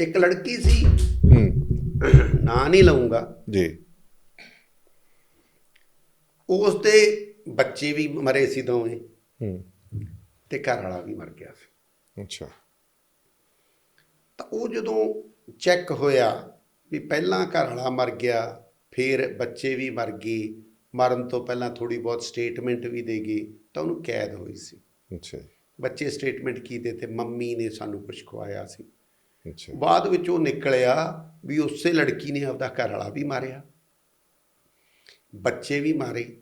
ਇੱਕ ਲੜਕੀ ਸੀ। ਹੂੰ। ਨਾਂ ਨਹੀਂ ਲਵਾਂਗਾ ਜੀ। ਉਸ ਦੇ ਬੱਚੇ ਵੀ ਮਰੇ ਸੀ ਦੋਵੇਂ। ਹੂੰ। ਤੇ ਘਰ ਵਾਲਾ ਵੀ ਮਰ ਗਿਆ ਸੀ। ਅੱਛਾ। ਤਾਂ ਉਹ ਜਦੋਂ ਚੈੱਕ ਹੋਇਆ ਵੀ ਪਹਿਲਾਂ ਘਰ ਵਾਲਾ ਮਰ ਗਿਆ ਫਿਰ ਬੱਚੇ ਵੀ ਮਰ ਗਏ ਮਰਨ ਤੋਂ ਪਹਿਲਾਂ ਥੋੜੀ ਬਹੁਤ ਸਟੇਟਮੈਂਟ ਵੀ ਦੇ ਗਈ ਤਾਂ ਉਹਨੂੰ ਕੈਦ ਹੋਈ ਸੀ। ਅੱਛਾ ਬੱਚੇ ਸਟੇਟਮੈਂਟ ਕੀ ਦੇ ਤੇ ਮੰਮੀ ਨੇ ਸਾਨੂੰ ਕੁਝ ਖਵਾਇਆ ਸੀ। ਬਾਅਦ ਵਿੱਚ ਉਹ ਨਿਕਲਿਆ ਵੀ ਉਸੇ ਲੜਕੀ ਨੇ ਆਪਦਾ ਘਰ ਵਾਲਾ ਵੀ ਮਾਰਿਆ। ਬੱਚੇ ਵੀ ਮਾਰੇ।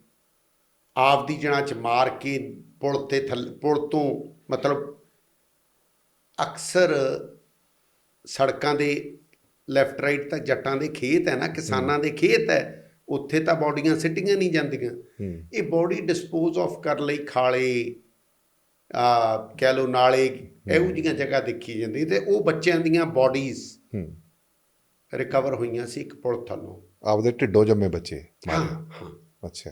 ਆਪਦੀ ਜਣਾ ਚ ਮਾਰ ਕੇ ਪੁਲ ਤੇ ਥੱਲੇ ਪੁਲ ਤੋਂ ਮਤਲਬ ਅਕਸਰ ਸੜਕਾਂ ਦੇ ਲੈਫਟ ਰਾਈਟ ਤਾਂ ਜੱਟਾਂ ਦੇ ਖੇਤ ਹੈ ਨਾ ਕਿਸਾਨਾਂ ਦੇ ਖੇਤ ਹੈ ਉੱਥੇ ਤਾਂ ਬੋਡੀਆਂ ਸਿੱਟੀਆਂ ਨਹੀਂ ਜਾਂਦੀਆਂ। ਇਹ ਬੋਡੀ ਡਿਸਪੋਜ਼ ਆਫ ਕਰ ਲਈ ਖਾਲੇ ਆ ਕਹਿ ਲੋ ਨਾਲੇ ਇਹੋ ਜਿਹੀਆਂ ਜਗ੍ਹਾ ਦੇਖੀ ਜਾਂਦੀ ਤੇ ਉਹ ਬੱਚਿਆਂ ਦੀਆਂ ਬੋਡੀਜ਼ ਹੂੰ। ਰਿਕਵਰ ਹੋਈਆਂ ਸੀ ਇੱਕ ਪੁਲ ਥੱਲੋਂ। ਆਪਦੇ ਢਿੱਡੋਂ ਜੰਮੇ ਬੱਚੇ ਮਾਰੇ। ਅੱਛਾ।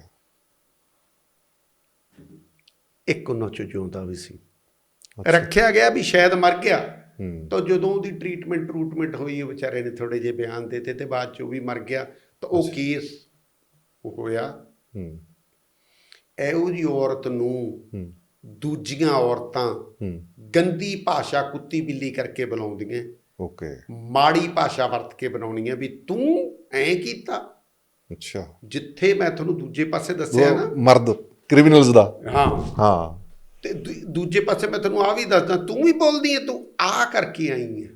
ਇੱਕ ਉਹਨਾਂ ਚੋਂ ਜਿਉਂਦਾ ਵੀ ਸੀ। ਰੱਖਿਆ ਗਿਆ ਵੀ ਸ਼ਾਇਦ ਮਰ ਗਿਆ। ਤਾਂ ਜਦੋਂ ਉਹਦੀ ਟ੍ਰੀਟਮੈਂਟ ਟਰੂਟਮੈਂਟ ਹੋਈ ਉਹ ਵਿਚਾਰੇ ਨੇ ਥੋੜੇ ਜਿਹੇ ਬਿਆਨ ਦਿੱਤੇ ਤੇ ਬਾਅਦ ਚ ਉਹ ਵੀ ਮਰ ਗਿਆ। ਤਾਂ ਉਹ ਕੇਸ ਹੋਇਆ। ਹੂੰ। ਇਹੋ ਜੀ ਔਰਤ ਨੂੰ ਦੂਜੀਆਂ ਔਰਤਾਂ ਹੂੰ। ਗੰਦੀ ਭਾਸ਼ਾ ਕੁੱਤੀ ਬਿੱਲੀ ਕਰਕੇ ਬੁਲਾਉਂਦੀਆਂ ਓਕੇ। ਮਾੜੀ ਭਾਸ਼ਾ ਵਰਤ ਕੇ ਬਣਾਉਣੀ ਹੈ ਵੀ ਤੂੰ ਐਂ ਕੀਤਾ। ਅੱਛਾ। ਜਿੱਥੇ ਮੈਂ ਤੁਹਾਨੂੰ ਦੂਜੇ ਪਾਸੇ ਦੱਸਿਆ ਨਾ। ਮਰਦ ਕ੍ਰਿਮੀਨਲਸ ਦਾ। ਹਾਂ। ਹਾਂ। ਤੇ ਦੂਜੇ ਪਾਸੇ ਮੈਂ ਤੁਹਾਨੂੰ ਆ ਵੀ ਦੱਸਦਾ ਤੂੰ ਵੀ ਬੋਲਦੀ ਹੈ ਤੂੰ ਆ ਕਰਕੇ ਆਈ ਹੈ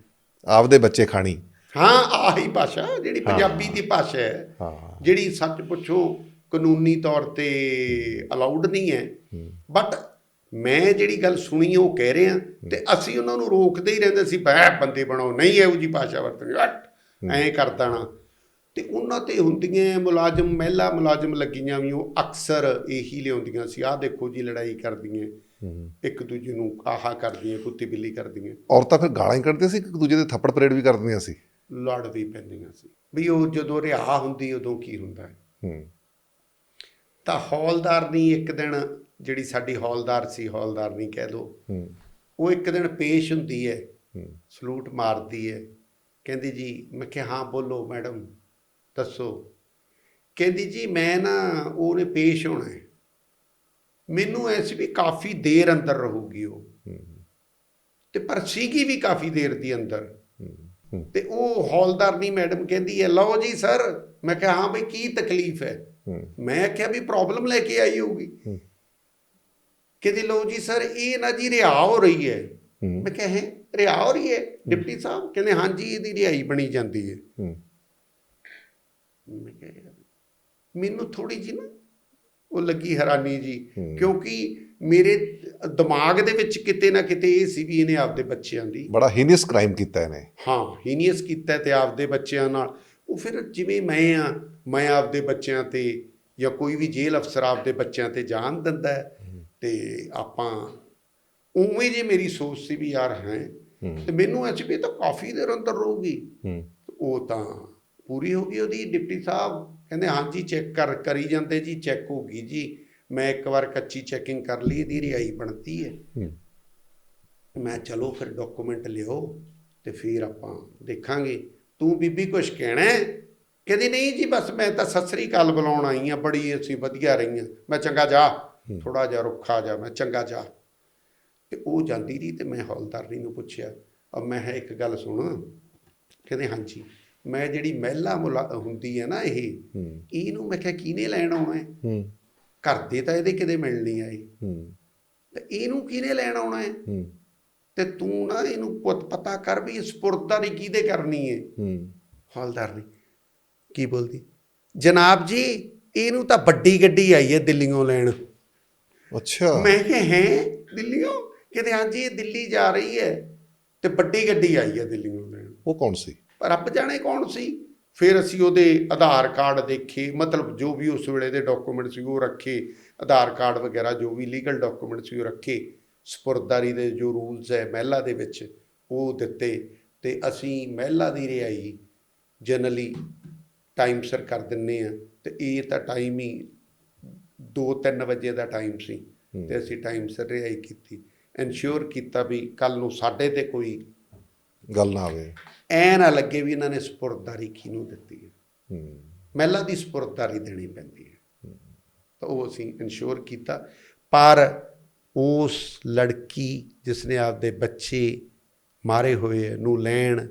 ਆਪਦੇ ਬੱਚੇ ਖਾਣੀ। ਹਾਂ ਆਹੀ ਭਾਸ਼ਾ ਜਿਹੜੀ ਪੰਜਾਬੀ ਦੀ ਭਾਸ਼ਾ ਹੈ। ਹਾਂ। ਜਿਹੜੀ ਸੱਚ ਪੁੱਛੋ ਕਾਨੂੰਨੀ ਤੌਰ ਤੇ ਅਲਾਉਡ ਨਹੀਂ ਹੈ। ਬਟ ਮੈਂ ਜਿਹੜੀ ਗੱਲ ਸੁਣੀ ਉਹ ਕਹਿ ਰਿਹਾ ਤੇ ਅਸੀਂ ਉਹਨਾਂ ਨੂੰ ਰੋਕਦੇ ਹੀ ਰਹਿੰਦੇ ਸੀ ਬੈ ਬੰਦੇ ਬਣੋ ਨਹੀਂ ਇਹੋ ਜੀ ਭਾਸ਼ਾ ਵਰਤਣੀ ਹਟ ਐਂ ਕਰ ਦੇਣਾ। ਤੇ ਉਹਨਾਂ ਤੇ ਹੁੰਦੀਆਂ ਮੁਲਾਜ਼ਮ ਮਹਿਲਾ ਮੁਲਾਜ਼ਮ ਲੱਗੀਆਂ ਵੀ ਉਹ ਅਕਸਰ ਇਹੀ ਲਿਆਉਂਦੀਆਂ ਸੀ ਆਹ ਦੇਖੋ ਜੀ ਲੜਾਈ ਕਰਦੀਆਂ ਇੱਕ ਦੂਜੇ ਨੂੰ ਆਹਾ ਕਰਦੀਆਂ ਕੁੱਤੀ ਬਿੱਲੀ ਕਰਦੀਆਂ। ਔਰਤਾਂ ਫਿਰ ਗਾਲਾਂ ਹੀ ਕੱਢਦੇ ਸੀ ਇੱਕ ਦੂਜੇ ਦੇ ਥੱਪੜ ਪਰੇਡ ਵੀ ਕਰ ਦਿੰਦੀਆਂ ਸੀ? ਲੜ ਵੀ ਪੈਂਦੀਆਂ ਸੀ। ਵੀ ਉਹ ਜਦੋਂ ਰਿਹਾ ਹੁੰਦੀ ਉਦੋਂ ਕੀ ਹੁੰਦਾ? ਹੂੰ। ਤਾਂ ਹੌਲਦਾਰ ਨਹੀਂ ਇੱਕ ਦਿਨ ਜਿਹੜੀ ਸਾਡੀ ਹੌਲਦਾਰ ਸੀ ਹੌਲਦਾਰ ਨਹੀਂ ਕਹਿ ਲੋ ਉਹ ਇੱਕ ਦਿਨ ਪੇਸ਼ ਹੁੰਦੀ ਹੈ ਸਲੂਟ ਮਾਰਦੀ ਹੈ। ਕਹਿੰਦੀ ਜੀ ਮੈਂ ਕਿਹਾ ਹਾਂ ਬੋਲੋ ਮੈਡਮ ਦੱਸੋ। ਕਹਿੰਦੀ ਜੀ ਮੈਂ ਨਾ ਉਹਨੇ ਪੇਸ਼ ਹੋਣਾ ਹੈ। ਮੈਨੂੰ ਐਸੀ ਵੀ ਕਾਫੀ ਦੇਰ ਅੰਦਰ ਰਹੂਗੀ ਉਹ। ਤੇ ਪਰ ਸੀਗੀ ਵੀ ਕਾਫੀ ਦੇਰ ਦੀ ਅੰਦਰ। ਤੇ ਉਹ ਹੌਲਦਾਰ ਨਹੀਂ ਮੈਡਮ ਕਹਿੰਦੀ ਹੈ ਲਓ ਜੀ ਸਰ। ਮੈਂ ਕਿਹਾ ਹਾਂ ਬਈ ਕੀ ਤਕਲੀਫ ਹੈ? ਮੈਂ ਕਿਹਾ ਵੀ ਪ੍ਰੋਬਲਮ ਲੈ ਕੇ ਆਈ ਹੋਊਗੀ। ਕਹਿੰਦੀ ਲਓ ਜੀ ਸਰ ਇਹ ਨਾ ਜੀ ਰਿਹਾ ਹੋ ਰਹੀ ਹੈ। ਮੈਂ ਕਿਹਾ ਹੈ? ਰਿਹਾ ਹੋ ਰਹੀ ਹੈ? ਡਿਪਟੀ ਸਾਹਿਬ? ਕਹਿੰਦੇ ਹਾਂਜੀ ਇਹਦੀ ਰਿਹਾਈ ਬਣੀ ਜਾਂਦੀ ਹੈ। ਮੈਂ ਕਿਹਾ ਮੈਨੂੰ ਥੋੜੀ ਜੀ ਨਾ ਉਹ ਲੱਗੀ ਹੈਰਾਨੀ ਜੀ। ਕਿਉਂਕਿ ਮੇਰੇ ਦਿਮਾਗ ਦੇ ਵਿੱਚ ਕਿਤੇ ਨਾ ਕਿਤੇ ਇਹ ਸੀ ਵੀ ਇਹਨੇ ਆਪਦੇ ਬੱਚਿਆਂ ਦੀ ਬੜਾ ਹੀਨੀਅਸ ਕ੍ਰਾਈਮ ਕੀਤਾ ਇਹਨੇ। ਹਾਂ ਹੀਨੀਅਸ ਕੀਤਾ ਤੇ ਆਪਦੇ ਬੱਚਿਆਂ ਨਾਲ। ਉਹ ਫਿਰ ਜਿਵੇਂ ਮੈਂ ਆ ਮੈਂ ਆਪਦੇ ਬੱਚਿਆਂ ਤੇ ਜਾਂ ਕੋਈ ਵੀ ਜੇਲ੍ਹ ਅਫਸਰ ਆਪਦੇ ਬੱਚਿਆਂ ਤੇ ਜਾਨ ਦਿੰਦਾ ਹੈ। ਤੇ ਆਪਾਂ ਉਵੇਂ ਜੇ ਮੇਰੀ ਸੋਚ ਸੀ ਵੀ ਯਾਰ ਹੈ ਤੇ ਮੈਨੂੰ ਐਚ ਵੀ ਤਾਂ ਕਾਫੀ ਦੇਰ ਅੰਦਰ ਰਹੂਗੀ। ਉਹ ਤਾਂ ਪੂਰੀ ਹੋ ਗਈ ਉਹਦੀ ਡਿਪਟੀ ਸਾਹਿਬ ਕਹਿੰਦੇ ਹਾਂਜੀ ਚੈੱਕ ਕਰ ਕਰੀ ਜਾਂਦੇ ਜੀ ਚੈੱਕ ਹੋ ਗਈ ਜੀ। ਮੈਂ ਇੱਕ ਵਾਰ ਕੱਚੀ ਚੈਕਿੰਗ ਕਰ ਲਈ ਇਹਦੀ ਰਿਹਾਈ ਬਣਦੀ ਹੈ। ਮੈਂ ਚਲੋ ਫਿਰ ਡਾਕੂਮੈਂਟ ਲਿਓ ਤੇ ਫਿਰ ਆਪਾਂ ਦੇਖਾਂਗੇ। ਤੂੰ ਬੀਬੀ ਕੁਛ ਕਹਿਣਾ ਹੈ? ਕਹਿੰਦੀ ਨਹੀਂ ਜੀ ਬਸ ਮੈਂ ਤਾਂ ਸਤਿ ਸ੍ਰੀ ਅਕਾਲ ਬੁਲਾਉਣ ਆਈ ਆ ਬੜੀ ਅਸੀਂ ਵਧੀਆ ਰਹੀਆਂ। ਮੈਂ ਚੰਗਾ ਜਾ। ਥੋੜਾ ਜਿਹਾ ਰੁੱਖਾ ਜਾ ਮੈਂ ਚੰਗਾ ਜਾ ਤੇ ਉਹ ਜਾਂਦੀ ਰਹੀ ਤੇ ਮੈਂ ਹੌਲਦਾਰਨੀ ਨੂੰ ਪੁੱਛਿਆ ਅਬ ਮੈਂ ਹੈ ਇੱਕ ਗੱਲ ਸੁਣ? ਕਹਿੰਦੇ ਹਾਂਜੀ ਮੈਂ ਜਿਹੜੀ ਮਹਿਲਾ ਹੁੰਦੀ ਹੈ ਨਾ ਇਹ ਇਹਨੂੰ ਮੈਂ ਕਿਹਾ ਕਿਹਨੇ ਲੈਣ ਆਉਣਾ ਹੈ? ਘਰ ਦੇ ਤਾਂ ਇਹਦੇ ਕਿਤੇ ਮਿਲਣੀ ਆਈ ਤੇ ਇਹਨੂੰ ਕਿਹਨੇ ਲੈਣ ਆਉਣਾ ਹੈ? ਤੇ ਤੂੰ ਨਾ ਇਹਨੂੰ ਪੁੱਤ ਪਤਾ ਕਰ ਵੀ ਇਹ ਸਪੁਰਦਗੀ ਕਿਹਦੇ ਕਰਨੀ ਹੈ? ਹੂੰ। ਹੌਲਦਾਰ ਨੇ ਕੀ ਬੋਲਦੀ? ਜਨਾਬ ਜੀ ਇਹਨੂੰ ਤਾਂ ਵੱਡੀ ਗੱਡੀ ਆਈ ਹੈ ਦਿੱਲੀੋਂ ਲੈਣ। ਅੱਛਾ। ਮੈਂ ਕਿਹਾ ਹੈ? ਦਿੱਲੀੋਂ ਕਹਿੰਦੇ ਹਾਂਜੀ ਇਹ ਦਿੱਲੀ ਜਾ ਰਹੀ ਹੈ ਤੇ ਵੱਡੀ ਗੱਡੀ ਆਈ ਹੈ ਦਿੱਲੀੋਂ ਲੈਣ ਉਹ ਕੌਣ ਸੀ? ਪਰ ਰੱਬ ਜਾਣੇ ਕੌਣ ਸੀ? ਫਿਰ ਅਸੀਂ ਉਹਦੇ ਆਧਾਰ ਕਾਰਡ ਦੇਖੇ ਮਤਲਬ ਜੋ ਵੀ ਉਸ ਵੇਲੇ ਦੇ ਡਾਕੂਮੈਂਟ ਸੀ ਉਹ ਰੱਖੇ ਆਧਾਰ ਕਾਰਡ ਵਗੈਰਾ ਜੋ ਵੀ ਲੀਗਲ ਡਾਕੂਮੈਂਟ ਸੀ ਉਹ ਰੱਖੇ। ਸਪੁਰਦਾਰੀ ਦੇ ਜੋ ਰੂਲਸ ਹੈ ਮਹਿਲਾ ਦੇ ਵਿੱਚ ਉਹ ਦਿੱਤੇ ਤੇ ਅਸੀਂ ਮਹਿਲਾ ਦੀ ਰਿਹਾਈ ਜਨਰਲੀ ਟਾਈਮ ਸਿਰ ਕਰ ਦਿੰਨੇ ਆ ਤੇ ਇਹ ਤਾਂ ਟਾਈਮ ਹੀ 2-3 ਵਜੇ ਦਾ ਟਾਈਮ ਸੀ ਤੇ ਅਸੀਂ ਟਾਈਮ ਸਿਰ ਰਿਹਾਈ ਕੀਤੀ। ਇਨਸ਼ੋਰ ਕੀਤਾ ਵੀ ਕੱਲ ਨੂੰ ਸਾਡੇ ਤੇ ਕੋਈ ਗੱਲ ਨਾ ਆਵੇ। ਐ ਨਾ ਲੱਗੇ ਵੀ ਇਹਨਾਂ ਨੇ ਸਪੁਰਦਦਾਰੀ ਕਿਹਨੂੰ ਦਿੱਤੀ ਹੈ। ਮਹਿਲਾ ਦੀ ਸਪੁਰਦਦਾਰੀ ਦੇਣੀ ਪੈਂਦੀ ਹੈ। ਤਾਂ ਉਹ ਅਸੀਂ ਇਨਸ਼ੋਰ ਕੀਤਾ। ਪਰ ਉਸ ਲੜਕੀ ਜਿਸ ਨੇ ਆਪਦੇ ਬੱਚੇ ਮਾਰੇ ਹੋਏ ਨੂੰ ਲੈਣ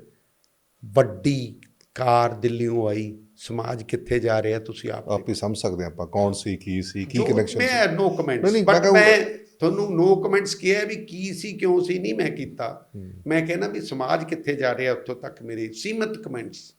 ਵੱਡੀ ਕਾਰ ਦਿੱਲੀੋਂ ਆਈ। ਸਮਾਜ ਕਿੱਥੇ ਜਾ ਰਿਹਾ ਤੁਸੀਂ ਆਪ ਆਪ ਹੀ ਸਮਝ ਸਕਦੇ ਆਪਾਂ ਕੌਣ ਸੀ ਕੀ ਸੀ ਕੀ ਕਨੈਕਸ਼ਨ ਸੀ। ਮੈਂ ਨੋ ਕਮੈਂਟਸ ਬਟ ਮੈਂ ਤੁਹਾਨੂੰ ਨੋ ਕਮੈਂਟਸ ਕਿਹਾ ਵੀ ਕੀ ਸੀ ਕਿਉਂ ਸੀ ਨਹੀਂ ਮੈਂ ਕੀਤਾ। ਮੈਂ ਕਹਿੰਦਾ ਵੀ ਸਮਾਜ ਕਿੱਥੇ ਜਾ ਰਿਹਾ ਉੱਥੋਂ ਤੱਕ ਮੇਰੇ ਸੀਮਤ ਕਮੈਂਟਸ